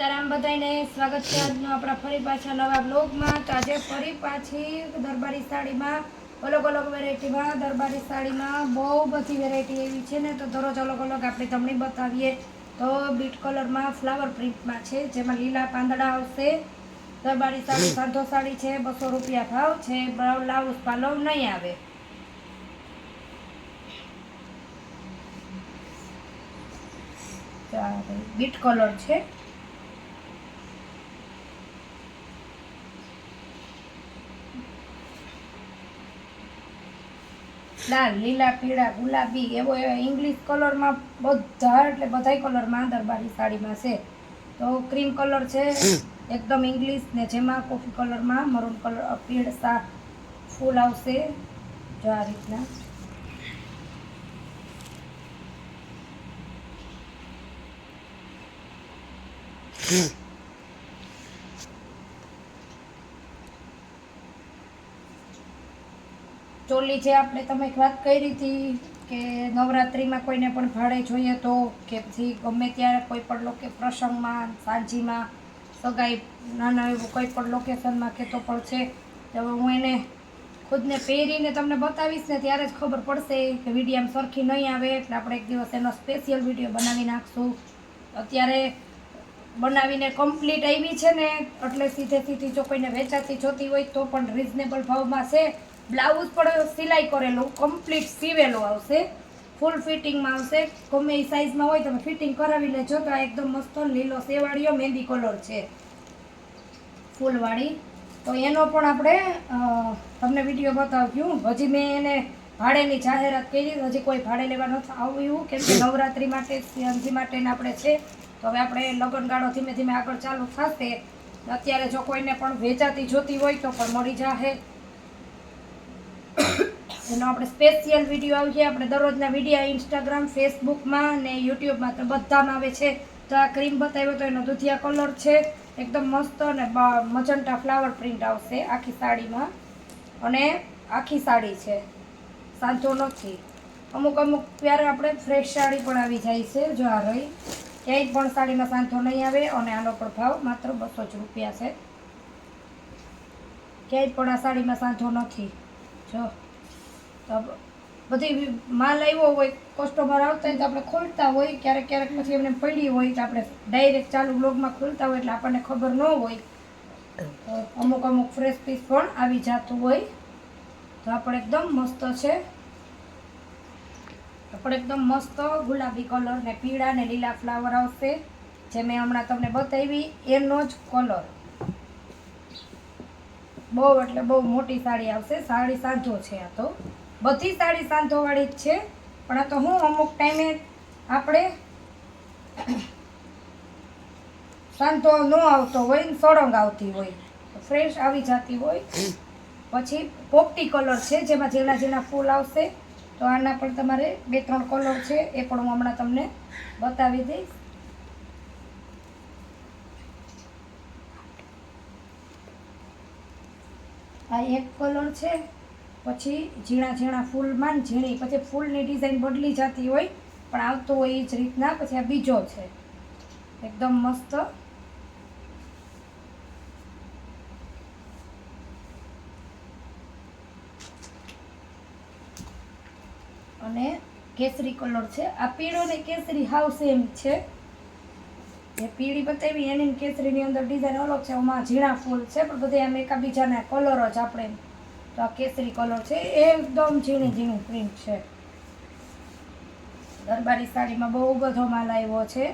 સીતારામ બધાને સ્વાગત છે આજનો આપણા ફરી પાછા નવા બ્લોગમાં તો આજે ફરી પાછી દરબારી સાડીમાં અલગ અલગ વેરાયટીમાં દરબારી સાડીમાં બહુ બધી વેરાયટી એવી છે ને તો દરરોજ અલગ અલગ આપણે તમને બતાવીએ. તો બીટ કલરમાં ફ્લાવર પ્રિન્ટમાં છે જેમાં લીલા પાંદડા આવશે. દરબારી સાડી સાંધો સાડી છે બસો રૂપિયા ભાવ છે બ્લાઉઝ પાલવ નહીં આવે. બીટ કલર છે. લાલ, લીલા, પીળા, ગુલાબી, એવો ઇંગ્લિશ કલરમાં બધા, એટલે બધાય કલરમાં દરબારી સાડીમાં છે. તો ક્રીમ કલર છે, એકદમ ઇંગ્લિશ ને જેમાં કોફી કલરમાં મરૂન કલર પીળસા ફૂલ આવશે. જો આ રીતના. ચોલી છે આપણે તમે એક વાત કરી હતી કે નવરાત્રિમાં કોઈને પણ ભાડે જોઈએ તો કે પછી ગમે ત્યારે કોઈ પણ લોકે પ્રસંગમાં સાંજીમાં, સગાઈ, નાના એવું કોઈ પણ લોકેશનમાં કે તો પણ છે, તો હવે હું એને ખુદને પહેરીને તમને બતાવીશ ને ત્યારે જ ખબર પડશે કે આમ સરખી નહીં આવે, એટલે આપણે એક દિવસ એનો સ્પેશિયલ વીડિયો બનાવી નાખશું. અત્યારે બનાવીને કમ્પ્લીટ આવી છે ને, એટલે સીધે સીધી જો કોઈને વેચાતી જોતી હોય તો પણ રિઝનેબલ ભાવમાં છે. બ્લાઉઝ પણ સિલાઈ કરેલું કમ્પ્લીટ સીવેલું આવશે. ફૂલ ફિટિંગમાં આવશે. ગમે એ સાઇઝમાં હોય તમે ફિટિંગ કરાવી લેજો. તો આ એકદમ મસ્ત લીલો સેવાળીઓ મહેંદી કલર છે. ફૂલવાળી. તો એનો પણ આપણે તમને વીડિયો બતાવ્યું. હજી મેં એને ભાડેની જાહેરાત કરી. હજી કોઈ ભાડે લેવા નથી આવ્યું. કેમ કે નવરાત્રિ માટે હજી માટે આપણે છે. તો હવે આપણે લગ્નગાળો ધીમે ધીમે આગળ ચાલુ થશે. અત્યારે જો કોઈને પણ વેચાતી જોતી હોય તો પણ મળી જાહે. એનો આપણે સ્પેશિયલ વીડિયો આવશે. આપણે દરરોજના વીડિયો ઇન્સ્ટાગ્રામ ફેસબુકમાં ને યુટ્યુબમાં તો બધામાં આવે છે. તો આ ક્રીમ બતાવ્યો તો એનો દૂધિયા કલર છે. એકદમ મસ્ત અને મજંટા ફ્લાવર પ્રિન્ટ આવશે આખી સાડીમાં. અને આખી સાડી છે. સાંજો નથી. અમુક અમુક ત્યારે આપણે ફ્રેશ સાડી પણ આવી જાય છે, જો આ રહી. ક્યાંય પણ સાડીમાં સાંધો નહીં આવે અને આનો પણ ભાવ માત્ર બસો જ રૂપિયા છે. ક્યાંય પણ આ સાડીમાં સાંધો નથી. જો. તો બધી માલ આવ્યો હોય કસ્ટમર આવતા હોય તો આપણે ખોલતા હોય, ક્યારેક ક્યારેક પછી એમને પડી હોય તો આપણે ડાયરેક્ટ ચાલુ બ્લોગમાં ખોલતા હોય એટલે આપણને ખબર ન હોય. અમુક અમુક ફ્રેશ પીસ પણ આવી જતું હોય. તો આપણે એકદમ મસ્ત છે. આપણે એકદમ મસ્ત ગુલાબી કલર ને પીળા ને લીલા ફ્લાવર આવશે. જે મેં હમણાં તમને બતાવી, એનો જ કલર બહુ એટલે બહુ મોટી સાડી આવશે. સાડી સાંજો છે આ તો. બધી સાડી સાંધોવાળી જ છે. પણ આ તો હું અમુક ટાઈમે આપણે સાંધો ન આવતો હોય ને સળંગ આવતી હોય. ફ્રેશ આવી જતી હોય. પછી પોપટી કલર છે, જેમાં ઝીણા ઝીણા ફૂલ આવશે. તો આના પણ તમારે બે ત્રણ કલર છે, એ પણ હું હમણાં તમને બતાવી દઈશ. આ એક કલર છે પછી ઝીણા ઝીણા ફૂલમાં ને ઝીણી, પછી ફૂલની ડિઝાઇન બદલી જતી હોય, પણ આવતો હોય એ જ રીતના, પછી આ બીજો છે. એકદમ મસ્ત. અને કેસરી કલર છે. આ પીળો ને કેસરી હાવ સેમ છે. એ પીળી બતાવી, એની કેસરીની અંદર ડિઝાઇન અલગ છે. આમાં ઝીણા ફૂલ છે, પણ બધા એમ એકાબીજાના કલર જ આપણે તો આ કેસરી કલર છે. એકદમ ઝીણી ઝીણું પ્રિન્ટ છે. દરબારી સાડીમાં બહુ બધો માલ આવ્યો છે.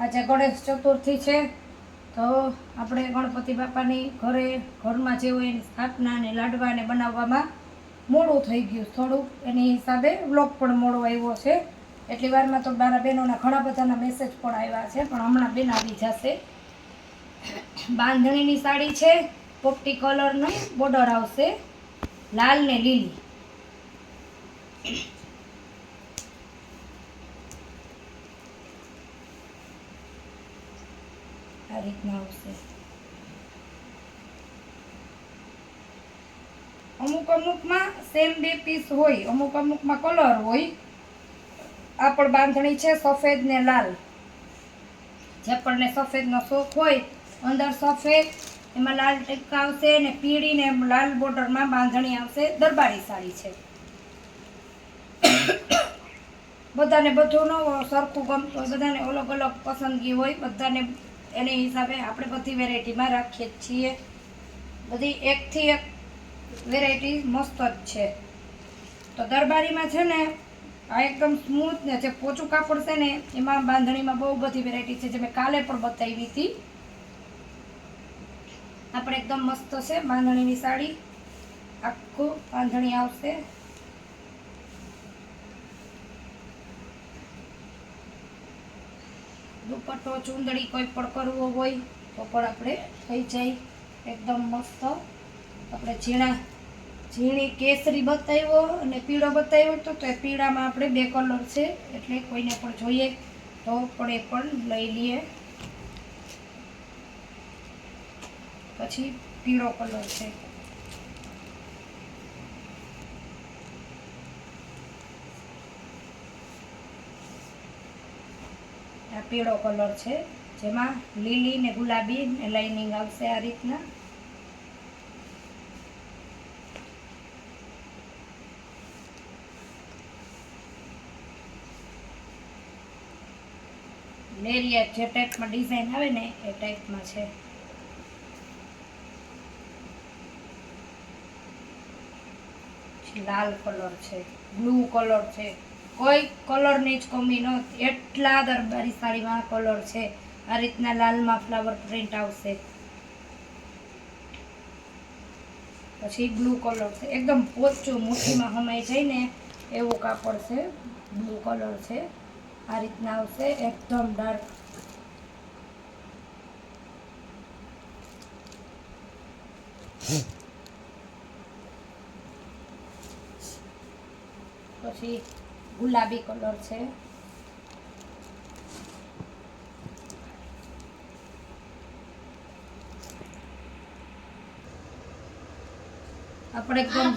આજે ગણેશ ચતુર્થી છે. તો આપણે ગણપતિ બાપાની ઘરે, ઘરમાં જે હોય એની સ્થાપના લાડવાને લાડવા બનાવવામાં મોડું થઈ ગયું થોડુંક. એની હિસાબે વ્લોગ પણ મોડો આવ્યો છે. એટલી વારમાં તો મારા બહેનોના ઘણા બધાના મેસેજ પણ આવ્યા છે, પણ હમણાં બેન આવી જશે. બાંધણીની સાડી છે. પોપટી કલરનું બોર્ડર આવશે. લાલ ને લીલી. આ રીતના આવશે. અમુક અમુકમાં સેમ બે પીસ હોય, અમુક અમુકમાં કલર હોય. આ પણ બાંધણી છે સફેદ ને લાલ. જે આપણને સફેદનો શોખ હોય, અંદર સફેદ એમાં લાલ ટીકા આવશે ને પીળી ને લાલ બોર્ડરમાં બાંધણી આવશે. દરબારી સાડી છે. બધાને બધું ન સરખું ગમતું હોય બધાને અલગ અલગ પસંદગી હોય. બધાને એને હિસાબે આપણે બધી વેરાયટીમાં રાખીએ છીએ. બધી એકથી એક વેરાયટી મસ્ત જ છે. તો દરબારીમાં છે ને આ એકદમ સ્મૂથ ને જે પોચું કાપડ છે ને, એમાં બાંધણીમાં બહુ બધી વેરાયટી છે. જે મેં કાલે પણ બતાવી હતી. આપણે એકદમ મસ્ત છે. બાંધણીની સાડી. આખું બાંધણી આવશે. દુપટ્ટો, ચૂંદડી કોઈ પણ કરવો હોય તો પણ આપણે થઈ જાય. એકદમ મસ્ત. આપણે ઝીણા, ઝીણી કેસરી બતાવ્યો અને પીળો બતાવ્યો તો તો એ પીળામાં આપણે બે કલર છે. એટલે કોઈને પણ જોઈએ તો પણ એ પણ લઈ લઈએ. પછી પીળો કલર છે. આ પીળો કલર છે. જેમાં લીલી ને ગુલાબી ને લાઇનિંગ આવશે આ રીતના. લેરિયા જે ટાઈપમાં ડિઝાઇન આવે ને એ ટાઈપમાં છે. લાલ કલર છે, બ્લુ કલર છે. કોઈ કલરની જ કમી ન એટલા દરબારી સાડીમાં કલર છે. આ રીતના લાલમાં ફ્લાવર પ્રિન્ટ આવશે. પછી બ્લુ કલર છે. એકદમ પોચું મુઠ્ઠીમાં હમાઈ જાય ને એવું કાપડ છે. બ્લુ કલર છે. આ રીતના આવશે. એકદમ ડાર્ક પછી ગુલાબી કલર છે. આપણે એકદમ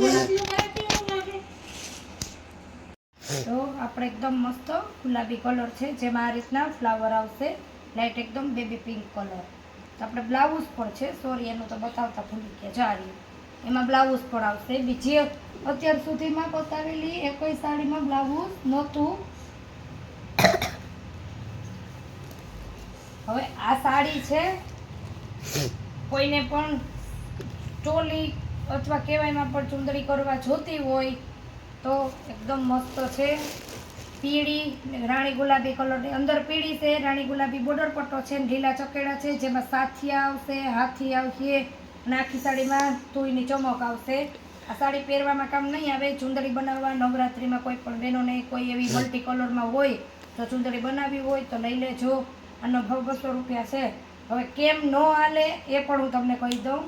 તો આપણે એકદમ મસ્ત ગુલાબી કલર છે જેમાં આ રીતના ફ્લાવર આવશે. લાઇટ એકદમ બેબી પિંક કલર. તો આપણે બ્લાઉઝ પણ છે સોરી એનું તો બતાવતા ભૂલી ગયા જારી એમાં બ્લાઉઝ પણ આવશે. બીજી અત્યાર સુધીમાં બતાવેલી એકોઈ સાડીમાં બ્લાઉઝ નહોતું. હવે આ સાડી છે. કોઈને પણ ચોલી અથવા કહેવાયમાં પણ ચુંદડી કરવા જોતી હોય તો એકદમ મસ્ત છે. પીળી, રાણી ગુલાબી કલરની અંદર પીળી છે, રાણી ગુલાબી બોર્ડર પટ્ટો છે લીલા ચકેડા છે, જેમાં સાથિયા આવશે, હાથી આવશે, અને આખી સાડીમાં તુઈની ચમક આવશે. આ સાડી પહેરવામાં કામ નહીં આવે. ચુંદડી બનાવવા, નવરાત્રિમાં કોઈ પણ બહેનોને કોઈ એવી મલ્ટી કલરમાં હોય તો ચુંદડી બનાવવી હોય તો લઈ લેજો. આનો ભાવ બસો રૂપિયા છે. હવે કેમ ન હાલે એ પણ હું તમને કહી દઉં.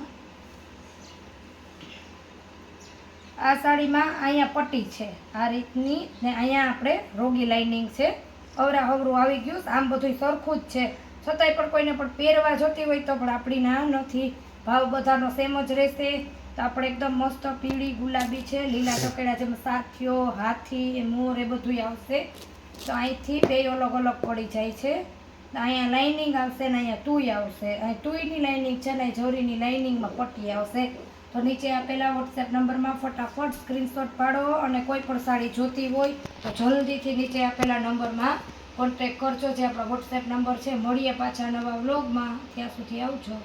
આ સાડીમાં અહીંયા પટ્ટી છે. આ રીતની ને અહીંયા આપણે રોગી લાઇનિંગ છે. અવરા અવરું આવી ગયું આમ બધું સરખું જ છે. છતાંય પણ કોઈને પણ પહેરવા જોતી હોય તો પણ આપણી ના નથી. ભાવ બધાનો સેમ જ રહેશે. તો આપણે એકદમ મસ્ત પીળી ગુલાબી છે, લીલા ચકેડા જેમાં સાથીઓ, હાથી મોર, એ બધું આવશે. તો અહીંથી બે અલગ અલગ પડી જાય છે. અહીંયા લાઇનિંગ આવશે ને અહીંયા તુય આવશે. અહીં તુયની લાઇનિંગ છે ને જોરીની લાઇનિંગમાં પટ્ટી આવશે. તો નીચે આપેલા વોટ્સએપ નંબરમાં ફટાફટ સ્ક્રીનશોટ પાડો અને કોઈ પણ સાડી જોતી હોય તો જલ્દીથી નીચે આપેલા નંબરમાં કોન્ટેક કરજો. જે આપણો વોટ્સએપ નંબર છે, મળીએ પાછા નવા વ્લોગમાં ત્યાં સુધી આવજો.